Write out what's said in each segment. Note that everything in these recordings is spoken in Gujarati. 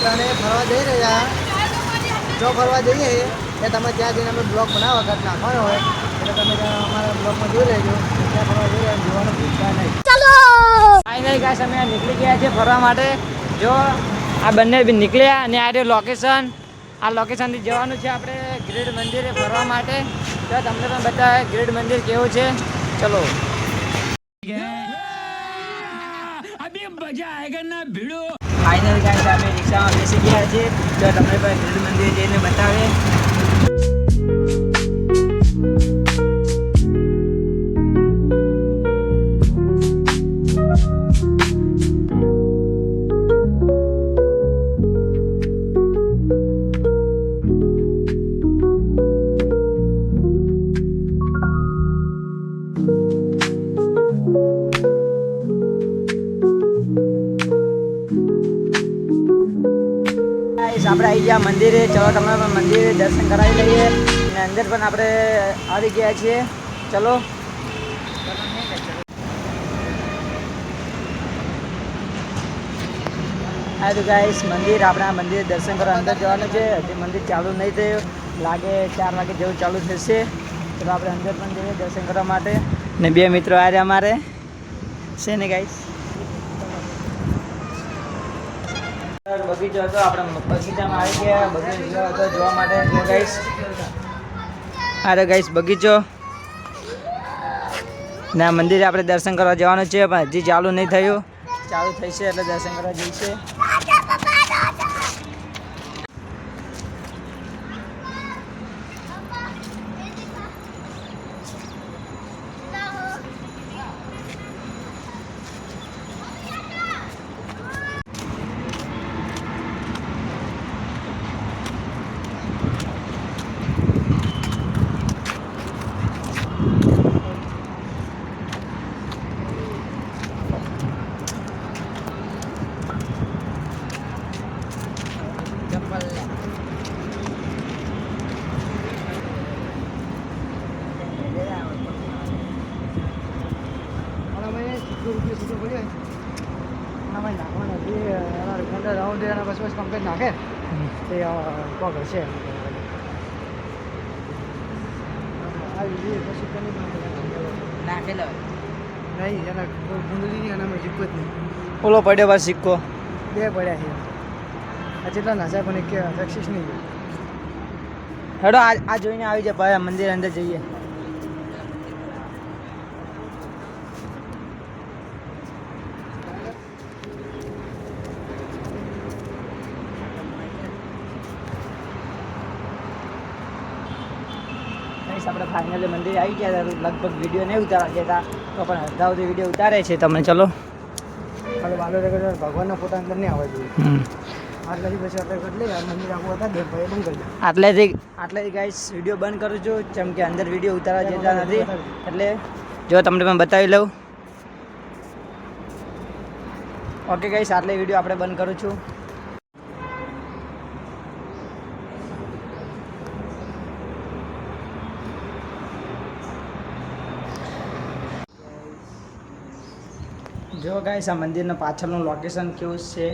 ત્રણે ફરવા જઈ રહ્યા. જો ફરવા જઈએ એ તમે ત્યાં જઈને અમે બ્લોગ બનાવવા વખત નાખવાનો હોય. એટલે તમે ત્યાં અમારા બ્લોગમાં જોઈ લેજો. ત્યાં ફરવા જઈ રહ્યા જોવાનું ભૂલતા નહીં. ફાઇનલ ગાઈસ અમે નીકળી ગયા છે ફરવા માટે. જો આ બંને બી નીકળ્યા અને આ રહ્યું લોકેશન આ લોકેશનથી જવાનું છે આપણે ગ્રેડ મંદિરે ફરવા માટે. તો તમને પણ બતાવે ગ્રેડ મંદિર કેવું છે. ચલો. ફાઇનલ ગાઈસ અમે રિક્ષામાં બેસી ગયા છે તો તમને પણ મંદિર જઈને બતાવે. ગાઈસ આપણે આવી ગયા મંદિરે. ચલો તમે પણ મંદિરે દર્શન કરાવી લઈએ. અને અંદર પણ આપણે આવી ગયા છીએ. ચલો. આ તો ગાઈસ મંદિર, આપણા મંદિરે દર્શન કરવા અંદર જવાનું છે. હજી મંદિર ચાલુ નહીં થયું. લાગે ચાર વાગે જેવું ચાલુ થશે. તો આપણે અંદર પણ જઈએ દર્શન કરવા માટે. ને બે મિત્રો આવ્યા અમારે. છે ને ગાઈસ બગીચો હતો. આપણે બગીચામાં આવી ગયા. બગીચો હતો, જોવા માટે. ગાઈસ અરે ગાઈસ બગીચો. ના મંદિરે આપણે દર્શન કરવા જવાનું છે, પણ હજી ચાલુ નહીં થયું. ચાલુ થશે એટલે દર્શન કરવા જઈશે અને અમે સિત્તેર રૂપિયા સીધો પડ્યો અને અમે નાખવાના છે એના રાઉન્ડ એના બસ બસ કમ્પ્લીટ નાખે તે કોક છે ઓલો પડ્યો બસ સિક્કો બે પડ્યા છે આ જેટલા નાસા પણ એક સક્સેસ નહીં હેડો આ આ જોઈને આવી જાય ભાઈ મંદિર અંદર જઈએ ગાઈસ, આપણે ફાઇનલી મંદિર આવી ગયા હતા. લગભગ વીડિયો નહીં ઉતારવા દેતા તો પણ અડધા સુધી વીડિયો ઉતારે છે તમે ચલો. ભગવાનના ફોટા અંદર નહીં આવવા જોઈએ. આટલેથી આટલેથી ગાઈસ વીડિયો બંધ કરું છું. જેમ કે અંદર વીડિયો ઉતારવા જતા નથી. એટલે જો તમને પણ બતાવી લઉં. ઓકે ગાઈસ આટલે વીડિયો આપણે બંધ કરું છું. જો ગાઈસ આ મંદિરના પાછળનું લોકેશન કેવું છે?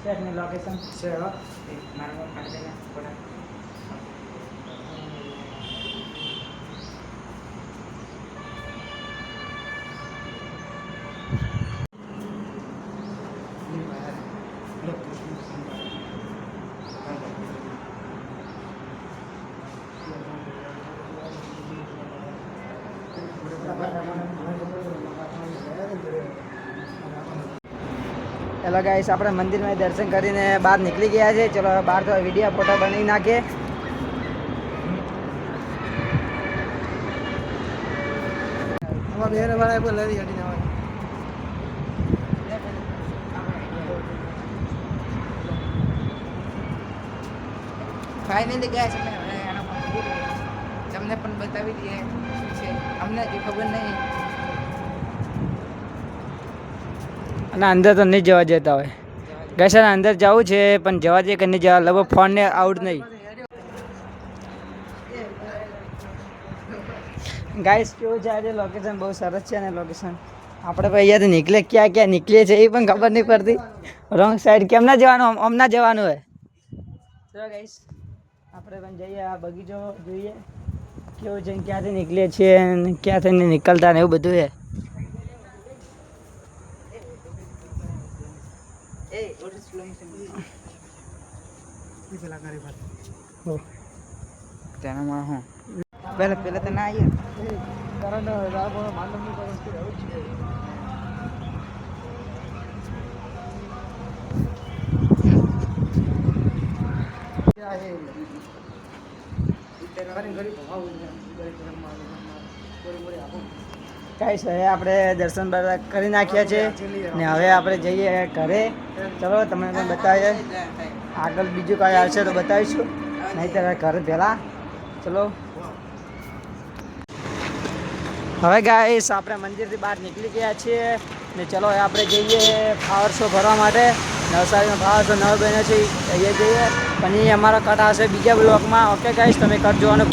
શેઠની લોકેશન છે હા ચલો ગાઈશ આપણે મંદિરમાં દર્શન કરીને બહાર નીકળી ગયા છે. ચલો બહાર તો વીડિયો ફોટો બનાવી નાખીએ. ફાઇનલી ગયા છે તમને પણ બતાવી દઈએ શું છે. અમને હજી ખબર નહીં. અને અંદર તો નહીં જવા જતા હોય. ગઈસ અંદર જવું છે, પણ જવા દે કે નહીં જવા? લગભગ ફોનને આઉટ નહીં. ગાઈસ કેવું છે આજે? લોકેશન બહુ સરસ છે ને લોકેશન આપણે ભાઈ અહીંયાથી નીકળે. ક્યાં ક્યાં નીકળીએ છે એ પણ ખબર નહીં પડતી. રોંગ સાઈડ કેમ ના જવાનું? આમ- ના જવાનું હોય. ચલો ગાઈસ આપણે પણ જઈએ આ બગીચો જોઈએ. કેવું છે ક્યાંથી નીકળીએ છીએ ક્યાંથી નીકળતા ને એવું બધું છે. ઓહ. તેનામાં હું પહેલા પહેલા તો ના આવીએ કારણ રાબો માનવની રહેવું જ છે કાંઈ છે આપણે દર્શન બધા કરી નાખ્યા છે. ને હવે આપણે જઈએ ઘરે. ચલો તમને પણ બતાવીએ. આગળ બીજું કાંઈ આવશે તો બતાવીશું. નહીં નહીંતર ઘરે પહેલાં ચલો. હવે ગાઈસ આપણે મંદિરથી બહાર નીકળી ગયા છીએ ને ચલો આપણે જઈએ ફ્લાવર શો ભરવા માટે. નવસારીનો ફ્લાવર શો નવ બન્યો છે અહીંયા જઈએ. પણ એ અમારો કટ આવશે બીજા બ્લોકમાં ઓકે ગાઈસ તમે કટ જોવાનું